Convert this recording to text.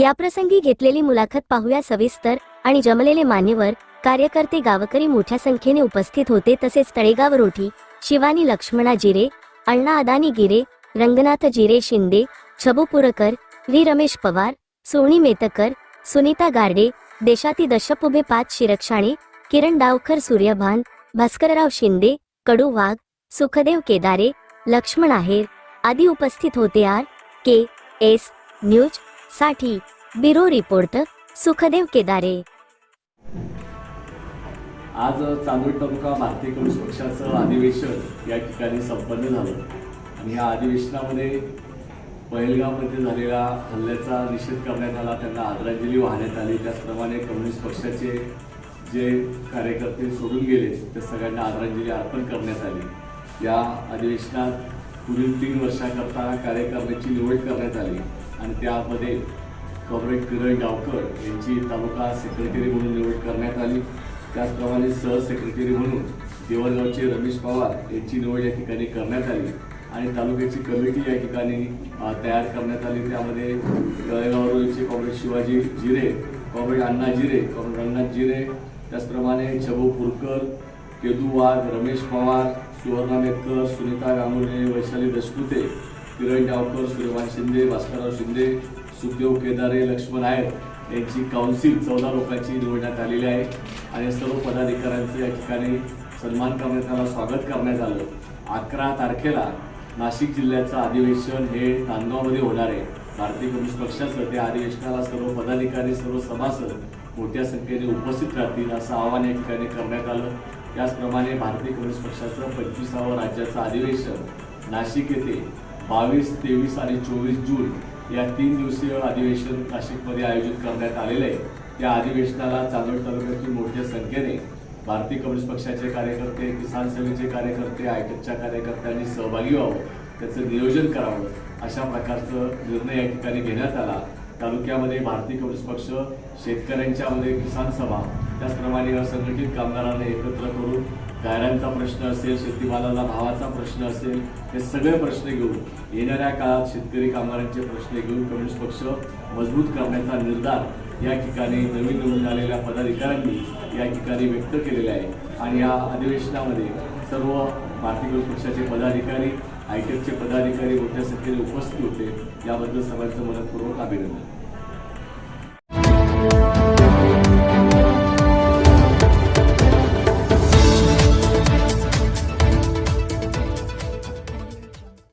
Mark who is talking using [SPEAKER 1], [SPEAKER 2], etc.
[SPEAKER 1] याप्रसंगी घेतलेली मुलाखत पाहूया सविस्तर आणि जमलेले मान्यवर कार्यकर्ते गावकरी मोठ्या संख्येने उपस्थित होते तसेच तळेगाव रोठी शिवानी लक्ष्मणा जिरे अण्णा अदानी गिरे रंगनाथ जिरे शिंदे छबू पुरकर व्ही रमेश पवार सोनी मेतकर सुनीता गारडे देशाती दशपुभे पाच शिरक्षाणे किरण डावकर सूर्यभान भास्करराव शिंदे कडू वाघ सुखदेव केदारे लक्ष्मण आहेर आदी उपस्थित होते आर के एस न्यूजसाठी. Bureau report Sukhdev Kedare.
[SPEAKER 2] आज चांदोड तालुका भारतीय कम्युनिस्ट पक्षाचं अधिवेशन या ठिकाणी संपन्न झालं. आणि या अधिवेशनामध्ये बैलगावमध्ये झालेल्या हल्ल्याचा निषेध करण्यात आला त्यांना आदरांजली वाहण्यात आली. त्याचप्रमाणे कम्युनिस्ट पक्षाचे जे कार्यकर्ते सोडून गेले त्या सगळ्यांना आदरांजली अर्पण करण्यात आली. या अधिवेशनात पुढील तीन वर्षाकरता कार्यकारिणीची निवड करण्यात आली. आणि त्यामध्ये कॉम्रेड किरण गावकर यांची तालुका सेक्रेटरी म्हणून निवड करण्यात आली. त्याचप्रमाणे सहसेक्रेटरी म्हणून देवळगावचे रमेश पवार यांची निवड या ठिकाणी करण्यात आली. आणि तालुक्याची कमिटी या ठिकाणी तयार करण्यात आली. त्यामध्ये तळेगाव कॉम्रेड शिवाजी जिरे कॉम्रेड अण्णा जिरे कॉम्रेड रंगनाथ जिरे त्याचप्रमाणे छबू पुरकर केदू वाघ रमेश पवार सुवर्णा मेतकर सुनीता गांगुले वैशाली दशकुते किरण गावकर सूर्यमान शिंदे भास्करराव शिंदे सुखदेव केदारे लक्ष्मण आहेत. यांची काउन्सिल चौदा लोकांची निवडण्यात आलेली आहे. आणि सर्व पदाधिकाऱ्यांचे या ठिकाणी सन्मान करण्यात आला स्वागत करण्यात आलं. अकरा तारखेला नाशिक जिल्ह्याचं अधिवेशन हे नांदगावमध्ये होणार आहे. भारतीय कम्युनिस्ट पक्षाचं त्या अधिवेशनाला सर्व पदाधिकारी सर्व सभासद मोठ्या संख्येने उपस्थित राहतील असं आवाहन या ठिकाणी करण्यात आलं. त्याचप्रमाणे भारतीय कम्युनिस्ट पक्षाचं पंचवीसावं राज्याचं अधिवेशन नाशिक येथे बावीस तेवीस आणि चोवीस जून या तीन दिवसीय अधिवेशन नाशिकमध्ये आयोजित करण्यात आलेलं आहे. त्या अधिवेशनाला चांदोड तालुक्यातील मोठ्या संख्येने भारतीय कम्युनिस्ट पक्षाचे कार्यकर्ते किसान सेनेचे कार्यकर्ते आयटकच्या कार्यकर्त्यांनी सहभागी व्हावं त्याचं नियोजन करावं अशा प्रकारचं निर्णय या ठिकाणी घेण्यात आला. तालुक्यामध्ये भारतीय कम्युनिस्ट पक्ष शेतकऱ्यांच्यामध्ये किसान सभा त्याचप्रमाणे असंघटित कामगारांना एकत्र करून गायरांचा प्रश्न असेल शेतीमालाला भावाचा प्रश्न असेल हे सगळे प्रश्न घेऊन येणाऱ्या काळात शेतकरी कामगारांचे प्रश्न घेऊन कम्युनिस्ट पक्ष मजबूत करण्याचा निर्धार या ठिकाणी नवीन निवडून आलेल्या पदाधिकाऱ्यांनी या ठिकाणी व्यक्त केलेला आहे. आणि या अधिवेशनामध्ये सर्व भारतीय कम्युनिस्ट पक्षाचे पदाधिकारी आयटेकचे पदाधिकारी मोठ्या संख्येने उपस्थित होते. याबद्दल सर्वांचं मनपूर्वक अभिनंदन.